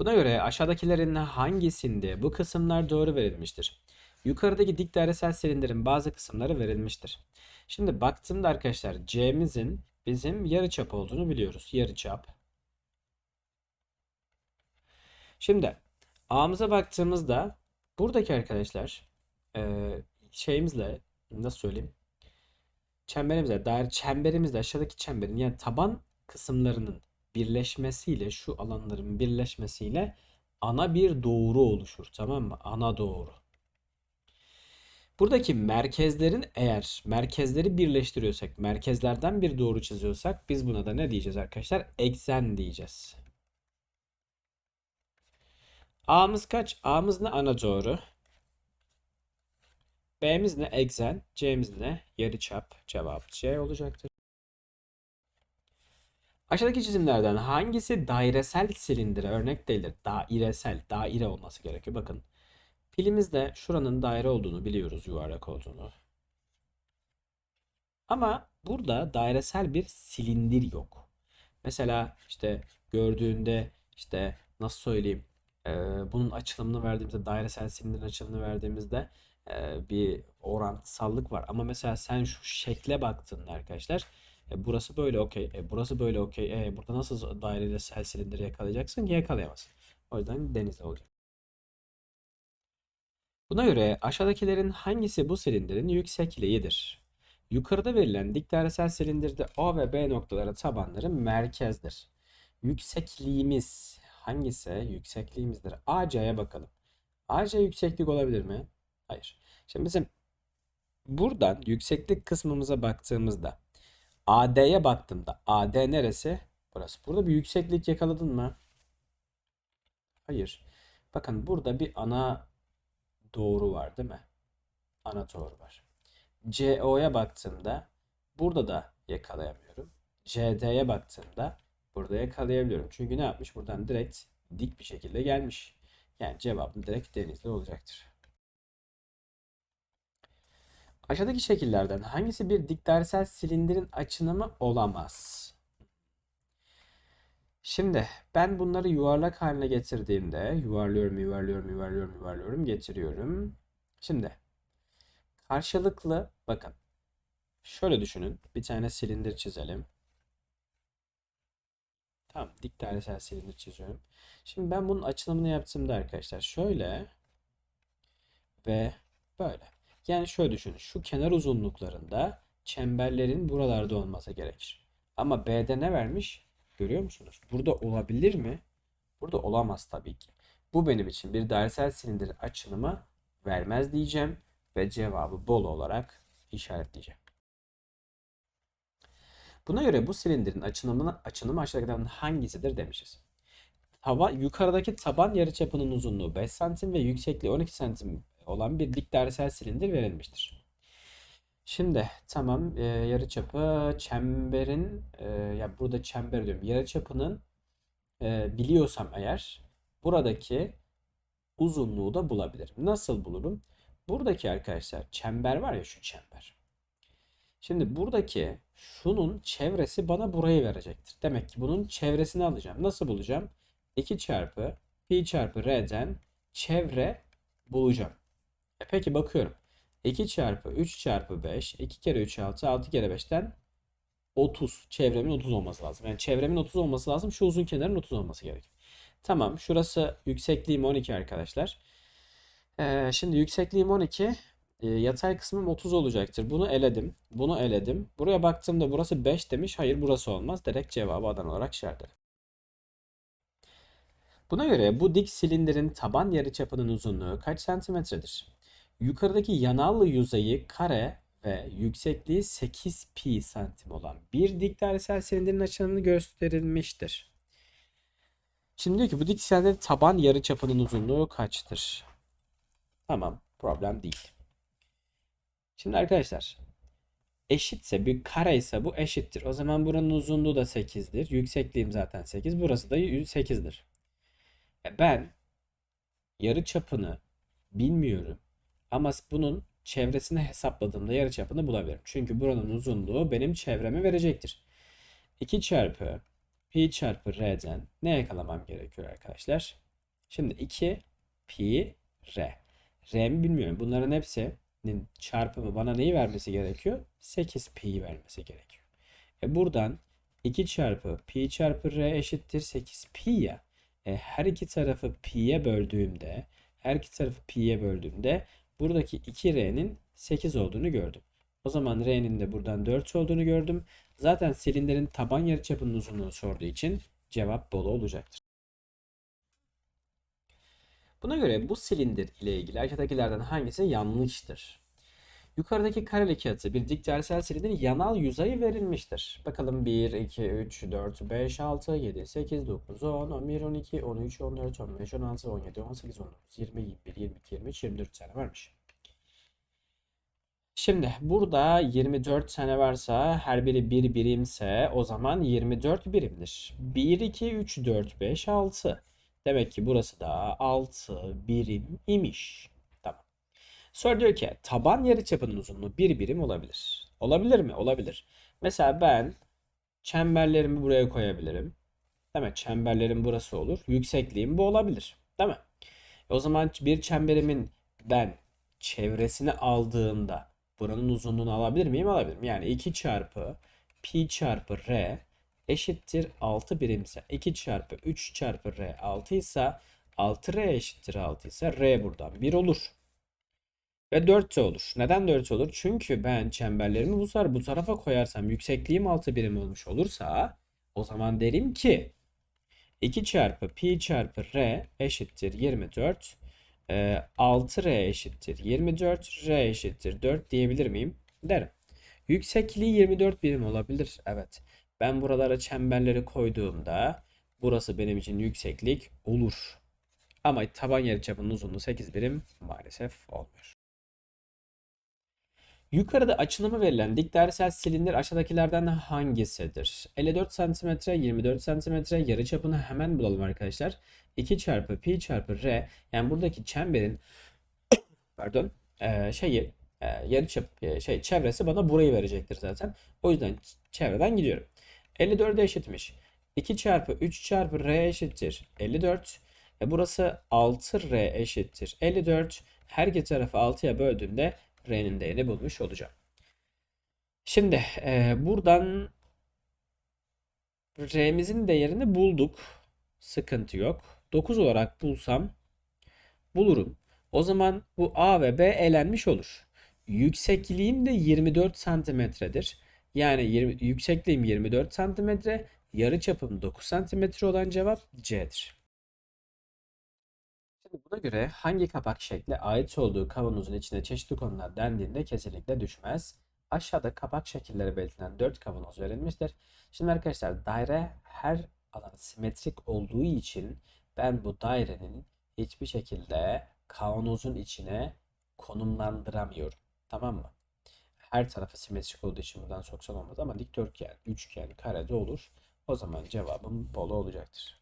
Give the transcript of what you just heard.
Buna göre aşağıdakilerin hangisinde bu kısımlar doğru verilmiştir? Yukarıdaki dik dairesel silindirin bazı kısımları verilmiştir. Şimdi baktığımda arkadaşlar C'mizin bizim yarıçap olduğunu biliyoruz. Yarıçap. Şimdi A'mıza baktığımızda buradaki arkadaşlar eee, şeyimizle nasıl söyleyeyim? Çemberimizle, daire çemberimizle aşağıdaki çemberin yani taban kısımlarının birleşmesiyle şu alanların birleşmesiyle ana bir doğru oluşur. Tamam mı? Ana doğru. Buradaki merkezlerin eğer merkezleri birleştiriyorsak, merkezlerden bir doğru çiziyorsak biz buna da ne diyeceğiz arkadaşlar? Eksen diyeceğiz. A'mız kaç? A'mız ne? Ana doğru. B'miz ne? Eksen. C'miz ne? Yarıçap. Cevap C olacaktır. Aşağıdaki çizimlerden hangisi dairesel silindire örnek değildir? Dairesel, daire olması gerekiyor. Bakın. Pilimizde şuranın daire olduğunu biliyoruz, yuvarlak olduğunu. Ama burada dairesel bir silindir yok. Mesela işte gördüğünde işte nasıl söyleyeyim e, bunun açılımını verdiğimizde dairesel silindirin açılımını verdiğimizde e, bir orantısallık var. Ama mesela sen şu şekle baktığında arkadaşlar e, burası böyle okey. E, burası böyle okey. E, burada nasıl dairesel silindiri yakalayacaksın ki yakalayamazsın. O yüzden denizde olacak. Buna göre aşağıdakilerin hangisi bu silindirin yüksekliğidir? Yukarıda verilen dik dairesel silindirde O ve B noktaları tabanları merkezdir. Yüksekliğimiz hangisi yüksekliğimizdir? AC'ye bakalım. AC yükseklik olabilir mi? Hayır. Şimdi bizim buradan yükseklik kısmımıza baktığımızda AD'ye baktığımda AD neresi? Burası. Burada bir yükseklik yakaladın mı? Hayır. Bakın burada bir ana doğru var değil mi? Ana doğru var. CO'ya baktığımda burada da yakalayamıyorum. CD'ye baktığımda burada yakalayabiliyorum. Çünkü ne yapmış? Buradan direkt dik bir şekilde gelmiş. Yani cevabım direkt denizli olacaktır. Aşağıdaki şekillerden hangisi bir dik dairesel silindirin açınımı olamaz? Şimdi ben bunları yuvarlak haline getirdiğimde yuvarlıyorum, yuvarlıyorum, yuvarlıyorum, yuvarlıyorum, getiriyorum. Şimdi karşılıklı bakın. Şöyle düşünün. Bir tane silindir çizelim. Tamam, dik dairesel silindir çiziyorum. Şimdi ben bunun açılımını yaptığımda arkadaşlar şöyle ve böyle. Yani şöyle düşünün. Şu kenar uzunluklarında çemberlerin buralarda olması gerekir. Ama B'de ne vermiş? Görüyor musunuz? Burada olabilir mi? Burada olamaz tabii ki. Bu benim için bir dairesel silindir açılımı vermez diyeceğim ve cevabı bol olarak işaretleyeceğim. Buna göre bu silindirin açılımını açılımı aşağıdakilerden hangisidir demişiz. Hava yukarıdaki taban yarıçapının uzunluğu 5 santim ve yüksekliği 12 santim olan bir dik dairesel silindir verilmiştir. Şimdi tamam e, yarıçapı çemberin e, ya burada çember diyorum yarıçapının e, biliyorsam eğer buradaki uzunluğu da bulabilirim. Nasıl bulurum? Buradaki arkadaşlar çember var ya şu çember. Şimdi buradaki şunun çevresi bana burayı verecektir. Demek ki bunun çevresini alacağım. Nasıl bulacağım? 2 çarpı pi çarpı r'den çevre bulacağım. E peki bakıyorum. 2 çarpı 3 çarpı 5 2 kere 3 6 6 kere 5'ten 30 çevremin 30 olması lazım. Yani çevremin 30 olması lazım. Şu uzun kenarın 30 olması gerekiyor. Tamam şurası yüksekliğim 12 arkadaşlar. Ee, şimdi yüksekliğim 12 e, yatay kısmım 30 olacaktır. Bunu eledim. Bunu eledim. Buraya baktığımda burası 5 demiş. Hayır burası olmaz. Direkt cevabı Adana olarak işaretledim. Buna göre bu dik silindirin taban yarıçapının uzunluğu kaç santimetredir? Yukarıdaki yanal yüzeyi kare ve yüksekliği 8 pi santim olan bir dik dairesel silindirin açılımını gösterilmiştir. Şimdi diyor ki bu dik silindirin taban yarıçapının uzunluğu kaçtır? Tamam, problem değil. Şimdi arkadaşlar eşitse bir kare ise bu eşittir. O zaman buranın uzunluğu da 8'dir. Yüksekliğim zaten 8. Burası da 8'dir. E ben yarı çapını bilmiyorum. Ama bunun çevresini hesapladığımda yarı çapını bulabilirim. Çünkü buranın uzunluğu benim çevremi verecektir. 2 çarpı pi çarpı r'den ne yakalamam gerekiyor arkadaşlar? Şimdi 2 pi r. R mi bilmiyorum. Bunların hepsinin çarpımı bana neyi vermesi gerekiyor? 8 pi vermesi gerekiyor. E buradan 2 çarpı pi çarpı r eşittir 8 pi ya. E her iki tarafı pi'ye böldüğümde, her iki tarafı pi'ye böldüğümde buradaki 2r'nin 8 olduğunu gördüm. O zaman r'nin de buradan 4 olduğunu gördüm. Zaten silindirin taban yarıçapının uzunluğunu sorduğu için cevap bolu olacaktır. Buna göre bu silindir ile ilgili aşağıdakilerden hangisi yanlıştır? Yukarıdaki kareli kağıtı bir dikdörtgen silindirin yanal yüzeyi verilmiştir. Bakalım 1, 2, 3, 4, 5, 6, 7, 8, 9, 10, 11, 12, 13, 14, 15, 16, 17, 18, 19, 20, 21, 22, 23, 24 tane varmış. Şimdi burada 24 tane varsa her biri bir birimse o zaman 24 birimdir. 1, 2, 3, 4, 5, 6. Demek ki burası da 6 birim imiş. Sonra diyor ki taban yarıçapının uzunluğu bir birim olabilir. Olabilir mi? Olabilir. Mesela ben çemberlerimi buraya koyabilirim. Değil mi? Çemberlerim burası olur. Yüksekliğim bu olabilir. Değil mi? E o zaman bir çemberimin ben çevresini aldığımda buranın uzunluğunu alabilir miyim? Alabilirim. Yani 2 çarpı pi çarpı r eşittir 6 birimse 2 çarpı 3 çarpı r 6 ise 6r eşittir 6 ise r buradan 1 olur. Ve 4 de olur. Neden 4 olur? Çünkü ben çemberlerimi bu sefer bu tarafa koyarsam yüksekliğim 6 birim olmuş olursa o zaman derim ki 2 çarpı pi çarpı r eşittir 24. Ee, 6r eşittir 24. r eşittir 4 diyebilir miyim? Derim. Yüksekliği 24 birim olabilir. Evet. Ben buralara çemberleri koyduğumda burası benim için yükseklik olur. Ama taban yarıçapının uzunluğu 8 birim maalesef olmuyor. Yukarıda açılımı verilen dikdörtgen silindir aşağıdakilerden hangisidir? 54 cm, 24 cm yarıçapını hemen bulalım arkadaşlar. 2 çarpı pi çarpı r yani buradaki çemberin pardon e, şeyi e, yarıçap e, şey çevresi bana burayı verecektir zaten. O yüzden çevreden gidiyorum. 54'e eşitmiş. 2 çarpı 3 çarpı r eşittir 54. E burası 6r eşittir 54. Her iki tarafı 6'ya böldüğümde r'nin değerini bulmuş olacağım. Şimdi e, buradan r'mizin değerini bulduk. Sıkıntı yok. 9 olarak bulsam bulurum. O zaman bu A ve B elenmiş olur. Yüksekliğim de 24 santimetredir. Yani 20, yüksekliğim 24 santimetre, yarıçapım 9 santimetre olan cevap C'dir. Şimdi buna göre hangi kapak şekli ait olduğu kavanozun içine çeşitli konular dendiğinde kesinlikle düşmez. Aşağıda kapak şekilleri belirtilen 4 kavanoz verilmiştir. Şimdi arkadaşlar daire her alan simetrik olduğu için ben bu dairenin hiçbir şekilde kavanozun içine konumlandıramıyorum. Tamam mı? Her tarafı simetrik olduğu için buradan soksan olmaz ama dikdörtgen, üçgen, karede olur. O zaman cevabım bolu olacaktır.